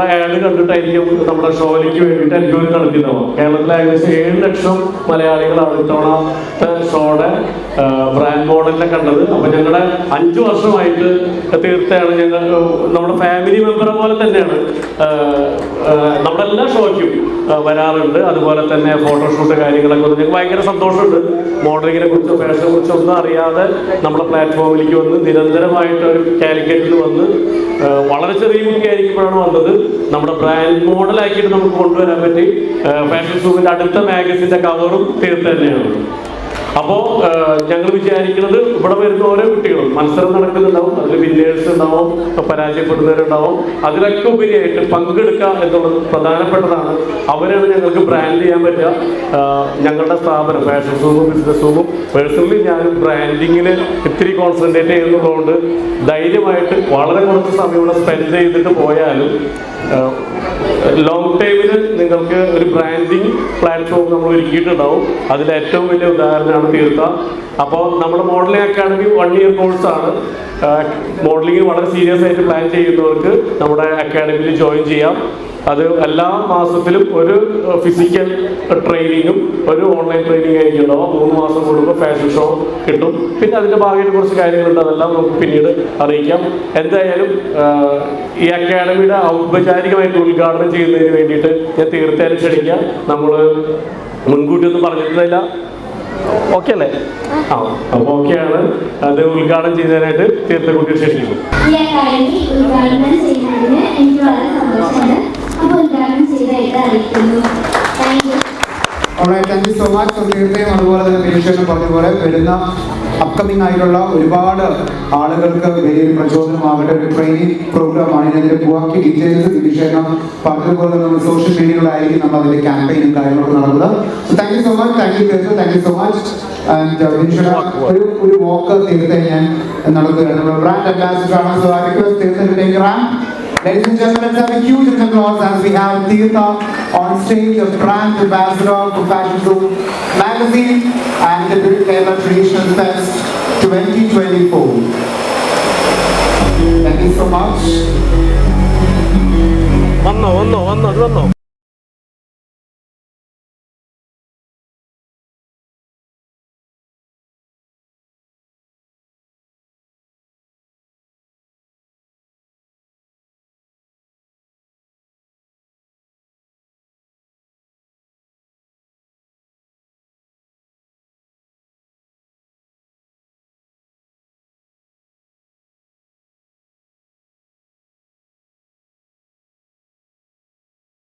നമ്മുടെ ആഡ് കണ്ടിട്ടായിരിക്കും നമ്മുടെ ഷോയിലേക്ക് വേണ്ടിയിട്ട് എൻക്വയറി നടത്തിയിട്ടുണ്ടാവും കേരളത്തിലെ ഏകദേശം ഏഴ് ലക്ഷം മലയാളികൾ ഇത്തവണത്തെ ഷോയുടെ ബ്രാൻഡ് മോഡലിനെ കണ്ടത്. അപ്പൊ ഞങ്ങളുടെ അഞ്ചു വർഷമായിട്ട് തീർച്ചയാണ് ഞങ്ങൾ നമ്മുടെ ഫാമിലി മെമ്പറെ പോലെ തന്നെയാണ്. നമ്മുടെ എല്ലാ ഷോയ്ക്കും വരാറുണ്ട്. അതുപോലെ തന്നെ ഫോട്ടോഷൂട്ട് കാര്യങ്ങളൊക്കെ ഞങ്ങൾക്ക് ഭയങ്കര സന്തോഷമുണ്ട്. മോഡലിങ്ങിനെ കുറിച്ചോ ഫാഷനെ കുറിച്ചോ ഒന്നും അറിയാതെ നമ്മുടെ പ്ലാറ്റ്ഫോമിലേക്ക് വന്ന് നിരന്തരമായിട്ട് ഒരു കാലിക്കറ്റിൽ വന്ന് വളരെ ചെറിയ കുട്ടിയായിരിക്കുമ്പോഴാണ് വന്നത്. നമ്മുടെ ബ്രാൻഡ് മോഡലാക്കിയിട്ട് നമുക്ക് കൊണ്ടുവരാൻ പറ്റി. ഫാഷൻ ഷൂവിന്റെ അടുത്ത മാഗസിന്റെ കവറും തീർത്ത് തന്നെയാണ് അപ്പോൾ ഞങ്ങൾ വിചാരിക്കുന്നത് ഇവിടെ വരുന്ന ഓരോ കുട്ടികളും മത്സരം നടക്കുന്നുണ്ടാവും അതിൽ വിന്നേഴ്സ് ഉണ്ടാവും പരാജയപ്പെടുന്നവരുണ്ടാവും. അതിലൊക്കെ ഉപരിയായിട്ട് പങ്കെടുക്കുക എന്നുള്ളത് പ്രധാനപ്പെട്ടതാണ്. അവരാണ് ഞങ്ങൾക്ക് ബ്രാൻഡ് ചെയ്യാൻ പറ്റുക. ഞങ്ങളുടെ സ്ഥാപനം ഫാഷൻ സൂമും ബിസിനസ് സൂമും പേഴ്സണലി ഞാനും ബ്രാൻഡിങ്ങിന് ഇത്തിരി കോൺസെൻട്രേറ്റ് ചെയ്യുന്നതുകൊണ്ട് ധൈര്യമായിട്ട് വളരെ കുറച്ച് സമയം ഇവിടെ സ്പെൻഡ് ചെയ്തിട്ട് പോയാലും ലോങ് ടൈമിൽ നിങ്ങൾക്ക് ഒരു ബ്രാൻഡിങ് പ്ലാറ്റ്ഫോം നമ്മൾ ഒരുക്കിയിട്ടുണ്ടാവും. അതിൽ ഏറ്റവും വലിയ ഉദാഹരണമാണ് തീർത്ത അപ്പോൾ നമ്മുടെ മോഡലിംഗ് അക്കാഡമി വൺ ഇയർ കോഴ്സാണ് മോഡലിംഗ് വളരെ സീരിയസ് ആയിട്ട് പ്ലാൻ ചെയ്യുന്നവർക്ക് നമ്മുടെ അക്കാഡമിയിൽ ജോയിൻ ചെയ്യാം. അത് എല്ലാ മാസത്തിലും ഒരു ഫിസിക്കൽ ട്രെയിനിങ്ങും ഒരു ഓൺലൈൻ ട്രെയിനിങ് ആയിരിക്കും ഉണ്ടാവും മൂന്ന് മാസം കൂടുമ്പോൾ ഫാഷൻ ഷോ കിട്ടും. പിന്നെ അതിന്റെ ഭാഗമായിട്ട് കുറച്ച് കാര്യങ്ങളുണ്ട്. അതെല്ലാം നമുക്ക് പിന്നീട് അറിയിക്കാം. എന്തായാലും ഈ അക്കാഡമിയുടെ ഔപചാരികമായിട്ട് ഉദ്ഘാടനം ചെയ്യുന്നതിന് വേണ്ടിയിട്ട് ഞാൻ തീർച്ചയായും ക്ഷണിക്കാം. നമ്മൾ മുൻകൂട്ടി ഒന്നും പറഞ്ഞിട്ടില്ല ഓക്കെ അല്ലേ? ആ. അപ്പോൾ ഓക്കെയാണ് അത് ഉദ്ഘാടനം ചെയ്യുന്നതിനായിട്ട് തീർത്ഥക്കുട്ടി അക്കാദമി ഉദ്ഘാടനം ചെയ്യുന്നതിന് എനിക്ക് വളരെ സന്തോഷമുണ്ട്. അപ്പോൾ ഉദ്ഘാടനം ചെയ്തതായിട്ട് അറിയിക്കുന്നു. Thank you Alright, thank you so much. So, തീർച്ചയായും അതുപോലെ തന്നെ പരീക്ഷ പറഞ്ഞ പോലെ വരുന്ന അപ്കമിംഗ് ആയിട്ടുള്ള ഒരുപാട് ആളുകൾക്ക് വലിയ പ്രചോദനമാകട്ടെ ഒരു ട്രെയിനിങ് പ്രോഗ്രാമാണ് ഇതിന്റെ ബാക്കി ഡീറ്റെയിൽസ് വിഷയങ്ങൾ പറഞ്ഞതുപോലെ നമ്മൾ സോഷ്യൽ മീഡിയകളായിരിക്കും നമ്മൾ അതിന്റെ ക്യാമ്പയിനും കാര്യങ്ങളൊക്കെ നടന്നത് thank you so much thank you case thank you so much and ഒരു ഒരു വാക്ക് തീർത്തെ ഞാൻ നടത്തുകയാണ്. Brand Ladies and gentlemen, let's have a huge applause as we have Tirtha on stage, a brand ambassador for Fashion magazine and the Kerala Traditional Fest 2024. Thank you so much. വന്നോ വന്നോ വന്നോ അത് വന്നോ